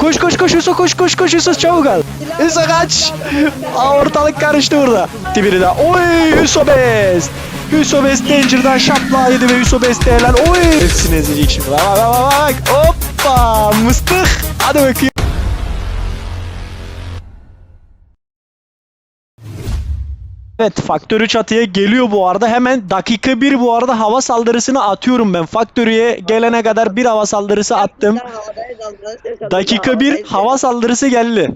Koş koş koş Yusuf koş koş koş Yusuf çabuk al. Yusuf kaç. Aa, ortalık karıştı burada. Biri daha. Oy Yusuf Best. Yusuf Best Danger'dan şapla yedi ve Yusuf Best değerlen. Oy. Hepsini ezecek şimdi. Bak bak bak bak. Hoppa mıstık. Hadi bakayım. Evet Faktörü çatıya geliyor bu arada. Hemen dakika bir bu arada hava saldırısını atıyorum ben. Faktörüye gelene kadar bir hava saldırısı attım. Dakika bir hava saldırısı geldi.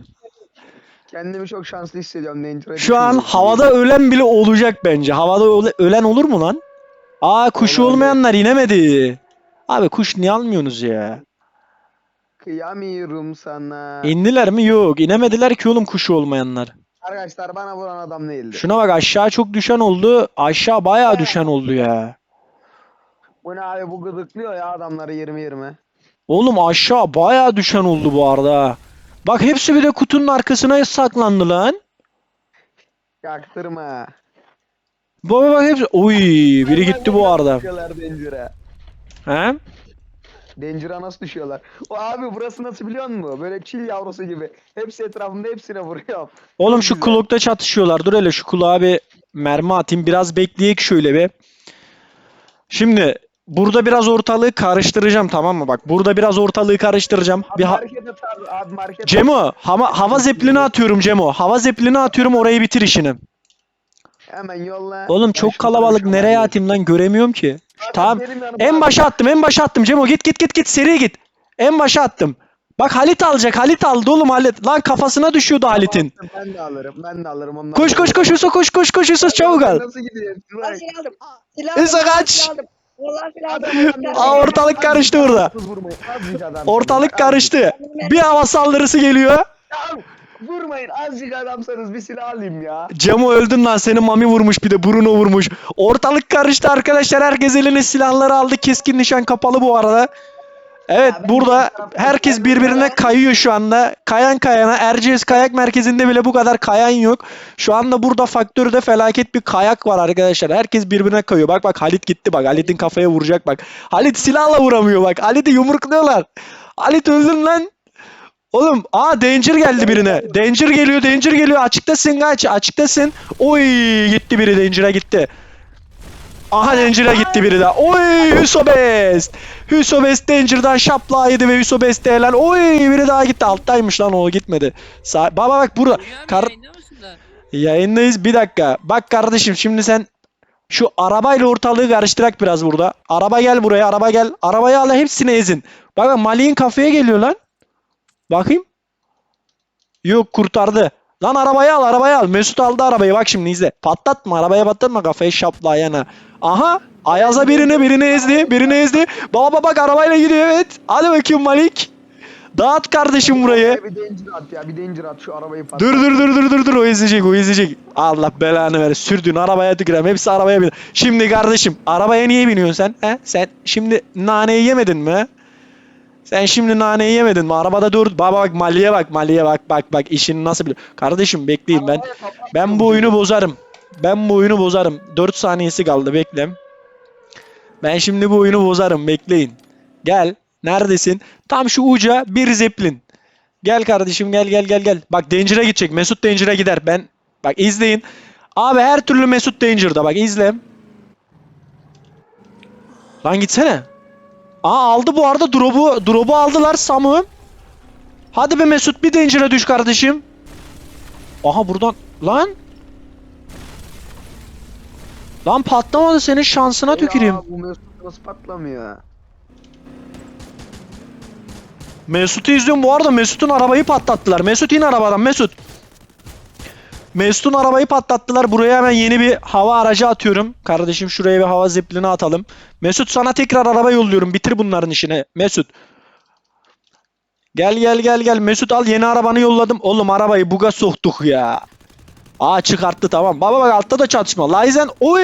Kendimi çok şanslı hissediyorum Danger'a. Şu an havada ölen bile olacak bence. Havada öle- ölen olur mu lan? Aa kuşu Olabilir. olmayanlar inemedi. Abi kuş niye almıyorsunuz ya? Kıyamıyorum sana. İndiler mi? Yok. inemediler ki oğlum kuşu olmayanlar. Arkadaşlar bana vuran adam değildi. Şuna bak aşağı çok düşen oldu. Aşağı bayağı düşen oldu ya. Bu ne abi bu gıdıklıyor ya adamları 20-20. Oğlum aşağı bayağı düşen oldu bu arada. Bak hepsi bir de kutunun arkasına saklandı lan. Yaktırma. Baba bak hepsi. Oy biri gitti bu arada. He? Danger'a nasıl düşüyorlar? O abi burası nasıl biliyor musun? Böyle çil yavrusu gibi. Hepsi etrafında hepsine vuruyor. Oğlum şu kulakta çatışıyorlar. Dur hele şu kulağa bir mermi atayım. Biraz bekleyek şöyle bir. Şimdi burada biraz ortalığı karıştıracağım tamam mı? Bak burada biraz ortalığı karıştıracağım. Abi Bir ha- market at abi. Abi market at. Cemo hava, hava zeplini atıyorum Cemo. Hava zeplini atıyorum orayı bitir işini. Hemen yolla. Oğlum çok kalabalık nereye atayım lan göremiyorum ki. Abi Tamam. benim En başa attım en başa attım Cemo git git git git seri git. En başa attım. Bak Halit alacak Halit aldı oğlum Halit. Lan kafasına düşüyordu Halit'in. Ben de alırım. Ben de alırım. Ondan Koş koş koş Yusuf koş koş koş Yusuf çabuk al. Nasıl gidiyor? Ben Bak. silah aldım. Silah Isa kaç. aldım. Vallahi silah aldım. Aa, ortalık karıştı burada. Kız vurmayın, azıcık adam. Ortalık Azıcık. karıştı. Bir hava saldırısı geliyor. Vurmayın azıcık adamsanız bir silah alayım ya. Cemo öldün lan seni Mami vurmuş bir de Bruno vurmuş. Ortalık karıştı arkadaşlar. Herkes eline silahları aldı. Keskin nişan kapalı bu arada. Evet Ya burada herkes birbirine ya. kayıyor şu anda. Kayan kayana. Erciyes Kayak Merkezi'nde bile bu kadar kayan yok. Şu anda burada faktörde felaket bir kayak var arkadaşlar. Herkes birbirine kayıyor. Bak bak Halit gitti bak. Halit'in kafaya vuracak bak. Halit silahla vuramıyor bak. Halit'i yumrukluyorlar. Halit öldün lan. Oğlum aa Danger geldi birine. Danger geliyor Danger geliyor. Açıktasın kaç açıktasın. Oy gitti biri Danger'a gitti. Aha Danger'a gitti biri daha. Oy Hüso Best. Hüso Best Danger'dan şapla yedi ve Hüso Best değerlen. Oy biri daha gitti. Alttaymış lan o gitmedi. Sa baba bak burada. Kar Yayındayız bir dakika. Bak kardeşim şimdi sen şu arabayla ortalığı karıştırak biraz burada. Araba gel buraya araba gel. Arabayı al hepsini ezin. Bak bak Mali'nin kafaya geliyor lan. Bakayım. Yok kurtardı. Lan arabayı al arabayı al. Mesut aldı arabayı bak şimdi izle. Patlatma arabaya patlatma kafayı şapla yana. Aha Ayaz'a birini birini ezdi birini ezdi. Baba bak arabayla gidiyor evet. Hadi bakayım Malik. Dağıt kardeşim burayı. Bir danger at ya bir danger at şu arabayı patlat. Dur dur dur dur dur dur o ezecek o ezecek. Allah belanı ver. Sürdüğün arabaya tükürem. Hepsi arabaya bin. Şimdi kardeşim arabaya niye biniyorsun sen? He? Sen şimdi naneyi yemedin mi? Sen şimdi naneyi yemedin mi? Arabada dur. Baba bak Mali'ye bak Mali'ye bak bak bak işini nasıl biliyor. Kardeşim bekleyin ben. Ben bu oyunu bozarım. Ben bu oyunu bozarım. 4 saniyesi kaldı bekle. Ben şimdi bu oyunu bozarım bekleyin. Gel. Neredesin? Tam şu uca bir zeplin. Gel kardeşim gel gel gel gel. Bak Danger'a gidecek. Mesut Danger'a gider. Ben bak izleyin. Abi her türlü Mesut Danger'da bak izle. Lan gitsene. Aa aldı bu arada drop'u drop'u aldılar Samu. Hadi be Mesut bir Danger'a düş kardeşim. Aha buradan lan. Lan patlamadı senin şansına tüküreyim. Ya bu Mesut nasıl patlamıyor? Mesut'u izliyorum bu arada Mesut'un arabayı patlattılar. Mesut in arabadan Mesut. Mesut'un arabayı patlattılar. Buraya hemen yeni bir hava aracı atıyorum. Kardeşim şuraya bir hava zeplini atalım. Mesut sana tekrar araba yolluyorum. Bitir bunların işini. Mesut. Gel gel gel gel. Mesut al yeni arabanı yolladım. Oğlum arabayı buga soktuk ya. Aa çıkarttı tamam. Baba bak altta da çatışma. Laizen oy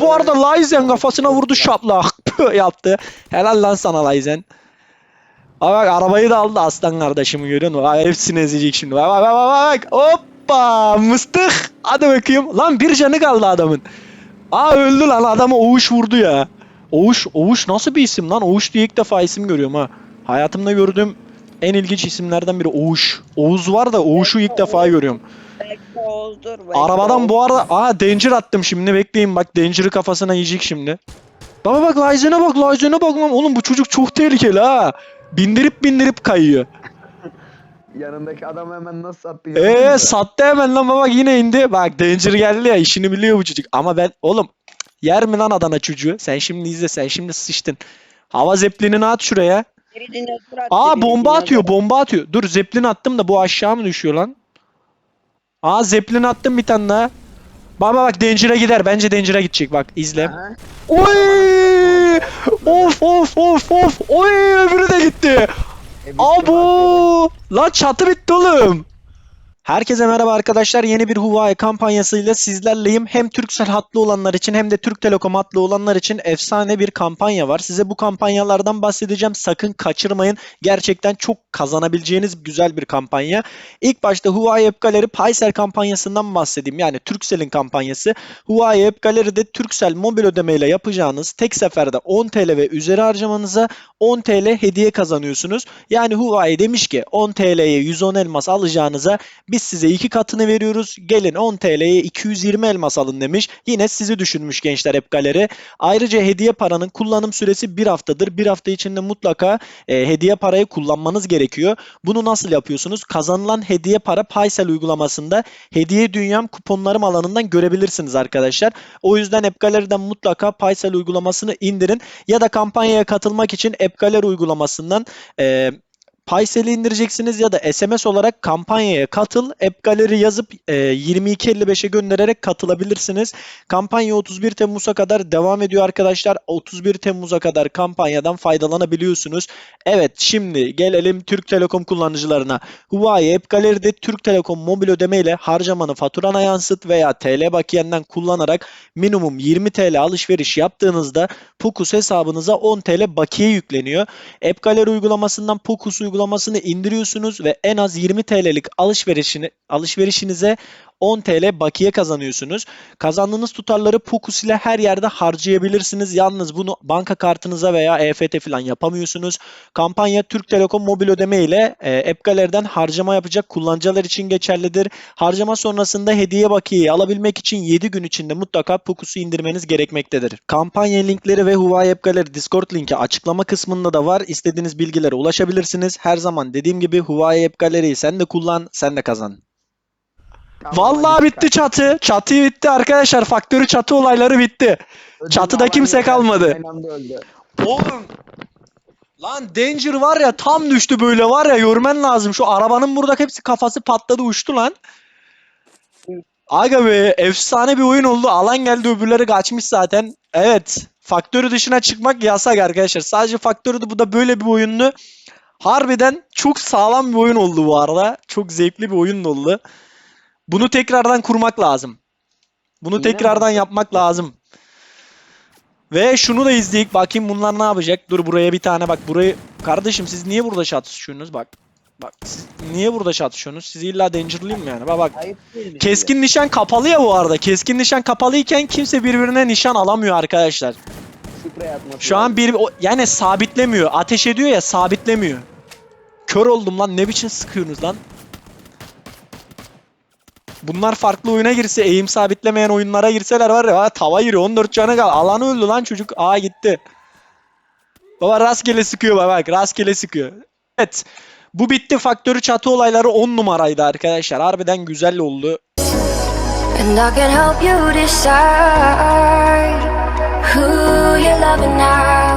bu arada Laizen kafasına vurdu şaplak yaptı. Helal lan sana Laizen. Aa bak arabayı da aldı aslan kardeşimi görüyor musun? Hepsini ezecek şimdi. Bak bak bak bak bak. Hoppa mıstık. Hadi bakayım. Lan bir canı kaldı adamın. Aa öldü lan adamı Oğuş vurdu ya. Oğuş, Oğuş nasıl bir isim lan? Oğuş diye ilk defa isim görüyorum ha. Hayatımda gördüğüm en ilginç isimlerden biri Oğuş. Oğuz var da Oğuş'u ilk defa görüyorum. Oğuz'dur. Arabadan bu arada aa Danger attım şimdi bekleyin bak Danger'ı kafasına yiyecek şimdi. Baba bak Lyzen'e bak Lyzen'e bak lan oğlum bu çocuk çok tehlikeli ha. Bindirip bindirip kayıyor. Yanındaki adam hemen nasıl sattı? Eee sattı hemen lan baba yine indi. Bak Danger geldi ya işini biliyor bu çocuk. Ama ben oğlum yer mi lan Adana çocuğu? Sen şimdi izle sen şimdi sıçtın. Hava zeplinini at şuraya. Aa bomba atıyor bomba atıyor. Dur zeplin attım da bu aşağı mı düşüyor lan? Aa zeplin attım bir tane daha. Baba bak Danger'a gider. Bence Danger'a gidecek bak izle. Aha. Oy! Of of of of. Oy öbürü de gitti. E, Abo! Lan çatı bitti oğlum. Herkese merhaba arkadaşlar. Yeni bir Huawei kampanyasıyla sizlerleyim. Hem Turkcell hatlı olanlar için hem de Türk Telekom hatlı olanlar için efsane bir kampanya var. Size bu kampanyalardan bahsedeceğim. Sakın kaçırmayın. Gerçekten çok kazanabileceğiniz güzel bir kampanya. İlk başta Huawei App Gallery Paysel kampanyasından bahsedeyim. Yani Turkcell'in kampanyası. Huawei App Gallery'de Turkcell mobil ödemeyle yapacağınız tek seferde 10 TL ve üzeri harcamanıza 10 TL hediye kazanıyorsunuz. Yani Huawei demiş ki 10 TL'ye 110 elmas alacağınıza biz size iki katını veriyoruz. Gelin 10 TL'ye 220 elmas alın demiş. Yine sizi düşünmüş gençler App Gallery. Ayrıca hediye paranın kullanım süresi bir haftadır. Bir hafta içinde mutlaka e, hediye parayı kullanmanız gerekiyor. Bunu nasıl yapıyorsunuz? Kazanılan hediye para Paysel uygulamasında hediye dünyam kuponlarım alanından görebilirsiniz arkadaşlar. O yüzden App Gallery'den mutlaka Paysel uygulamasını indirin ya da kampanyaya katılmak için App Gallery uygulamasından e, Paysel'i indireceksiniz ya da SMS olarak kampanyaya katıl. App Gallery yazıp e, 22.55'e göndererek katılabilirsiniz. Kampanya 31 Temmuz'a kadar devam ediyor arkadaşlar. 31 Temmuz'a kadar kampanyadan faydalanabiliyorsunuz. Evet şimdi gelelim Türk Telekom kullanıcılarına. Huawei App Gallery'de Türk Telekom mobil ödeme ile harcamanı faturana yansıt veya TL bakiyenden kullanarak minimum 20 TL alışveriş yaptığınızda Pokus hesabınıza 10 TL bakiye yükleniyor. App Gallery uygulamasından Pokus uygulamasını indiriyorsunuz ve en az 20 TL'lik alışverişini alışverişinize 10 TL bakiye kazanıyorsunuz. Kazandığınız tutarları Pokus ile her yerde harcayabilirsiniz. Yalnız bunu banka kartınıza veya EFT falan yapamıyorsunuz. Kampanya Türk Telekom mobil ödeme ile e, App harcama yapacak kullanıcılar için geçerlidir. Harcama sonrasında hediye bakiyeyi alabilmek için 7 gün içinde mutlaka Pokus'u indirmeniz gerekmektedir. Kampanya linkleri ve Huawei App Gallery Discord linki açıklama kısmında da var. İstediğiniz bilgilere ulaşabilirsiniz. Her zaman dediğim gibi Huawei App sen de kullan, sen de kazan. Vallahi bitti çatı. Çatı bitti arkadaşlar. Faktörü çatı olayları bitti. Çatıda kimse kalmadı. Oğlum. Lan Danger var ya tam düştü böyle var ya görmen lazım. Şu arabanın burada hepsi kafası patladı uçtu lan. Aga be efsane bir oyun oldu. Alan geldi öbürleri kaçmış zaten. Evet. Faktörü dışına çıkmak yasak arkadaşlar. Sadece faktörü de bu da böyle bir oyundu. Harbiden çok sağlam bir oyun oldu bu arada. Çok zevkli bir oyun oldu. Bunu tekrardan kurmak lazım. Bunu Yine tekrardan yapmak lazım. Ve şunu da izleyip bakayım bunlar ne yapacak. Dur buraya bir tane bak burayı. Kardeşim siz niye burada çatışıyorsunuz bak. Bak siz niye burada çatışıyorsunuz? Siz illa dangerlıyım yani. Bak bak. Mi? Keskin nişan kapalı ya bu arada. Keskin nişan kapalıyken kimse birbirine nişan alamıyor arkadaşlar. Şu an bir yani sabitlemiyor. Ateş ediyor ya sabitlemiyor. Kör oldum lan ne biçim sıkıyorsunuz lan? Bunlar farklı oyuna girse, eğim sabitlemeyen oyunlara girseler var ya tava giriyor. 14 cana kal. Alan öldü lan çocuk. A gitti. Baba rastgele sıkıyor bak bak. Rastgele sıkıyor. Evet. Bu bitti. Faktörü çatı olayları 10 numaraydı arkadaşlar. Harbiden güzel oldu. And I can help you decide who you're loving now.